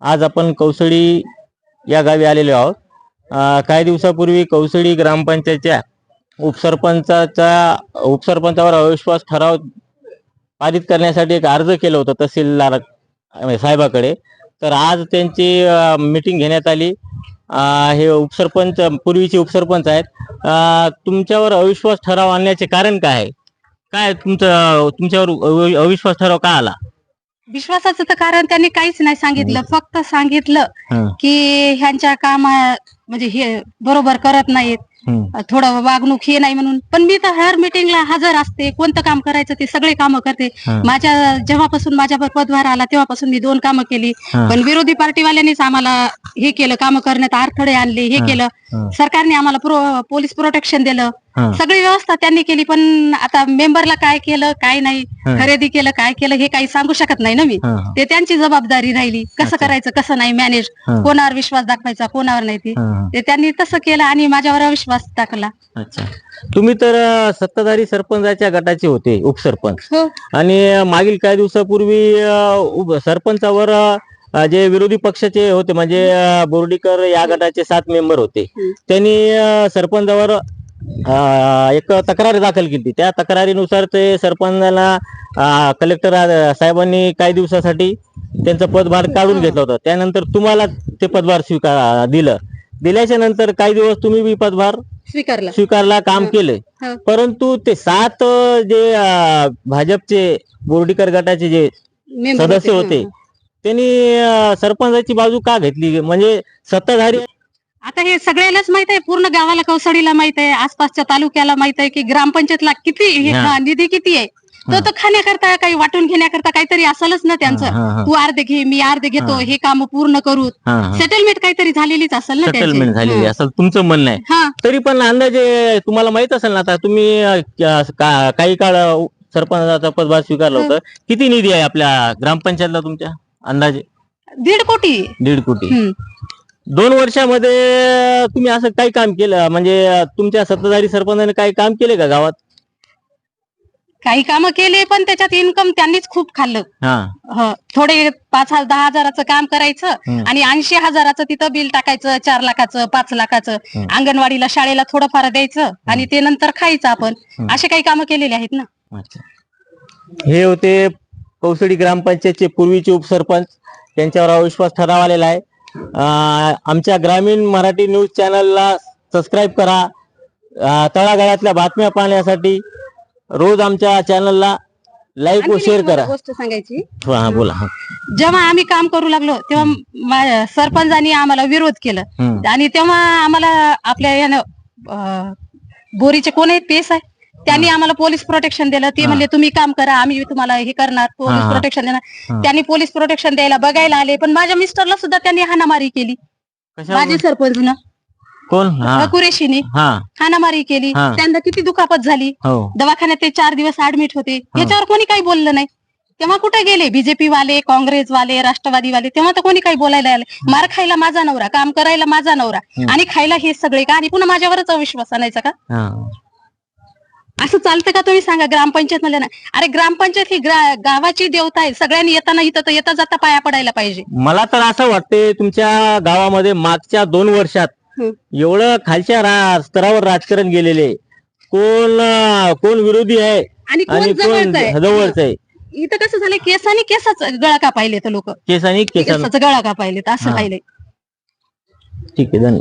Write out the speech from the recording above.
आज आपण कौसळी या गावी आलेलो आहोत. काही दिवसापूर्वी कौसळी ग्रामपंचायतच्या उपसरपंचाचा उपसरपंचावर अविश्वास ठराव पारित करण्यासाठी एक अर्ज केलं होतं तहसीलदार म्हणजे साहेबाकडे. तर आज त्यांची मीटिंग घेण्यात आली. हे उपसरपंच पूर्वीचे उपसरपंच आहेत. तुमच्यावर अविश्वास ठराव आणण्याचे कारण काय? आहे काय तुमचं तुमच्यावर अवि- अविश्वास ठराव का आला? विश्वासाचं तर कारण त्यांनी काहीच नाही सांगितलं. फक्त सांगितलं हं, की ह्यांच्या काम म्हणजे हे बरोबर करत नाहीत. थोडं वागणूक हे नाही म्हणून. पण मी तर हर मीटिंगला हजर असते. कोणतं काम करायचं ते सगळे कामं करते. हं. माझ्या जेव्हापासून माझ्यावर पदभार आला तेव्हापासून मी दोन कामं केली. हं. पण विरोधी पार्टीवाल्यांनीच आम्हाला हे केलं. कामं करण्यात अडथळे आणले हे हं. केलं. हं. सरकारने आम्हाला प्रो- पोलीस प्रोटेक्शन दिलं. हं. सगळी व्यवस्था त्यांनी केली पण आता मेंबरला काय केलं काय नाही हं. खरेदी केलं काय केलं हे काही सांगू शकत नाही ना मी हं, हं, ते त्यांची जबाबदारी राहिली कसं. करायचं कसं नाही मॅनेज हं. कोणावर विश्वास दाखवायचा कोणावर नाही ते हं, हं. ते त्यांनी तसं केलं आणि माझ्यावर अविश्वास टाकला अच्छा तुम्ही तर अं, सत्ताधारी सरपंचाच्या गटाचे होते उपसरपंच हो आणि अं, मागील काही दिवसापूर्वी अं, उप- सरपंचावर अं, जे विरोधी पक्षाचे होते म्हणजे अं, बोर्डीकर या गटाचे सात मेंबर होते. त्यांनी अं, सरपंचावर अं, एक तक्रार दाखल केली. त्या तक्रारीनुसार ते सरपंचाला अं, कलेक्टर साहेबांनी काही दिवसासाठी त्यांचं पदभार काढून घेतलं होतं. त्यानंतर तुम्हाला ते पदभार स्वीकार दिलं. दिल्याच्या नंतर काही दिवस तुम्ही बी पदभार स्वीकारला. स्वीकारला काम केले. हो. परंतु ते सात अं, जे अं, भाजपचे बोर्डीकर गटाचे जे सदस्य होते त्यांनी अं, सरपंचाची बाजू का घेतली? म्हणजे सत्ताधारी आता हे सगळ्यालाच माहीत आहे पूर्ण गावाला कौसडीला माहीत आहे आसपासच्या तालुक्याला माहीत आहे की ग्रामपंचायतला किती हे- निधी किती आहे तो. तर खाण्याकरता काही वाटून घेण्याकरता काहीतरी असेलच ना त्यांचं हा, तू अर्धे घे मी अर्धे घेतो हा. काम पूर्ण करू हा, हा. सेटलमेंट काहीतरी झालेलीच असेल ना त्यांची. सेटलमेंट झालेली. असं तुमचं म्हणणं आहे हा तरी पण अंदाजे तुम्हाला माहीत असेल ना आता तुम्ही अं, का- का- काही काळ अं, सरपंचाचा पदभार स्वीकारला. होता किती निधी आहे आपल्या ग्रामपंचायतला तुमच्या अंदाजे दीड कोटी दीड कोटी हम्म. दोन वर्षामध्ये तुम्ही असं काही काम केलं? म्हणजे तुमच्या सत्ताधारी सरपंचाने काही काम केले का गावात? काही कामं केले पण त्याच्यात इन्कम त्यांनीच खूप खाल्लं. हा. ह, थोडे पाच हजार दहा हजाराचं काम करायचं हम्म. आणि ऐंशी हजाराचं तिथं बिल टाकायचं चार लाखाचं पाच लाखाचं. हम्म. अंगणवाडीला शाळेला थोडंफार द्यायचं आणि ते नंतर खायचं आपण. हम्म. असे काही कामं केलेले आहेत ना? अच्छा. हे होते कौसडी ग्रामपंचायतचे पूर्वीचे उपसरपंच. त्यांच्यावर अविश्वास ठराव आलेला आहे. आमच्या ग्रामीण मराठी न्यूज चॅनलला सबस्क्राईब करा. तळागाळातल्या बातम्या पाहण्यासाठी रोज आमच्या चॅनलला लाईक व शेअर करा. गोष्ट सांगायची. हा बोला हा. जेव्हा आम्ही काम करू लागलो तेव्हा मा- सरपंचानी आम्हाला विरोध केला. हम्म. आणि तेव्हा आम्हाला आपल्या यानं अं, बोरीचे कोण आहेत? पेस आहे. त्यांनी आम्हाला पोलीस प्रोटेक्शन दिलं. ते. म्हणले तुम्ही काम करा आम्ही तुम्हाला हे करणार. पोलीस. प्रोटेक्शन देणार. त्यांनी पोलीस प्रोटेक्शन द्यायला बघायला आले पण माझ्या मिस्टरला सुद्धा त्यांनी हाणामारी केली? माझे सरपंचनं. कोण? कुरेशीने हा. हाणामारी केली. त्यांना किती दुखापत झाली. हो. दवाखान्यात ते चार दिवस ऍडमिट होते. याच्यावर कोणी काही बोललं नाही. तेव्हा कुठे गेले? बीजेपी वाले काँग्रेस वाले राष्ट्रवादी वाले तेव्हा तर कोणी काही बोलायला आले. मार खायला माझा नवरा काम करायला माझा नवरा. आणि खायला हे सगळे का? आणि पुन्हा माझ्यावरच अविश्वास आणायचा का? असं चालतं का तुम्ही सांगा? ग्रामपंचायत मध्ये ना अरे ग्रामपंचायत ही ग्रा- गावाची देवता आहे. सगळ्यांनी येताना इथं तर येता जाता पाया पडायला पाहिजे. मला तर असं वाटते तुमच्या गावामध्ये मागच्या दोन वर्षात. एवढं खालच्या रा- स्तरावर राजकारण गेलेले कोण अं, कोण विरोधी आहे आणि कोण आणि कोण जवळच आहे? जवळच आहे? इथं कसं झालं केसानी केसाच गळा का पाहिले तर लोक. केसानं केसाचा गळा का पाहिले असं हा. पाहिले ठीक आहे धन्यवाद.